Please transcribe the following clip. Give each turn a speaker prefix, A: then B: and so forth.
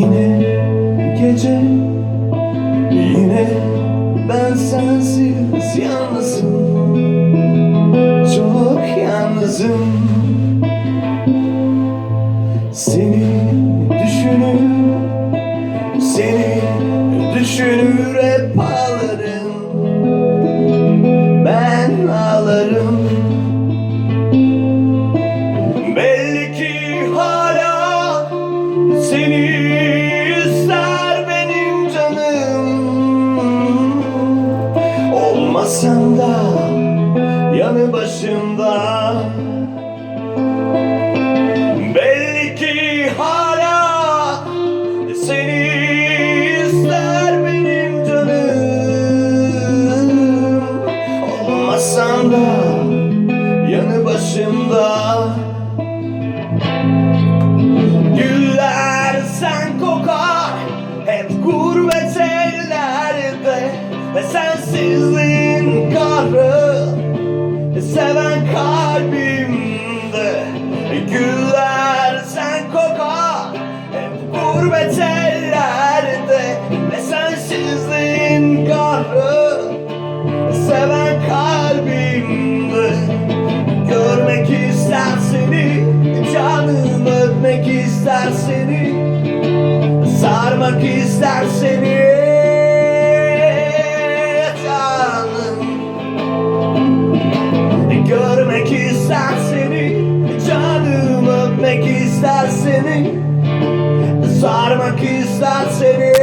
A: Yine gece Yine ben sensiz yalnızım. Çok yalnızım. Seni Olmasan da yanı başımda Belli ki hala seni ister benim canım. Olmasan da yanı başımda. Güller sen kokar Hep gurbet ellerde Ve sensizliğin kahrı Seven kalbimde. Güller sen kokar Hep gurbet ellerde. Ve sensizliğin kahrı Seven kalbimde. Görmek ister seni Canım öpmek ister seni. Sarmak ister seni Canım öpmek ister seni Sarmak ister seni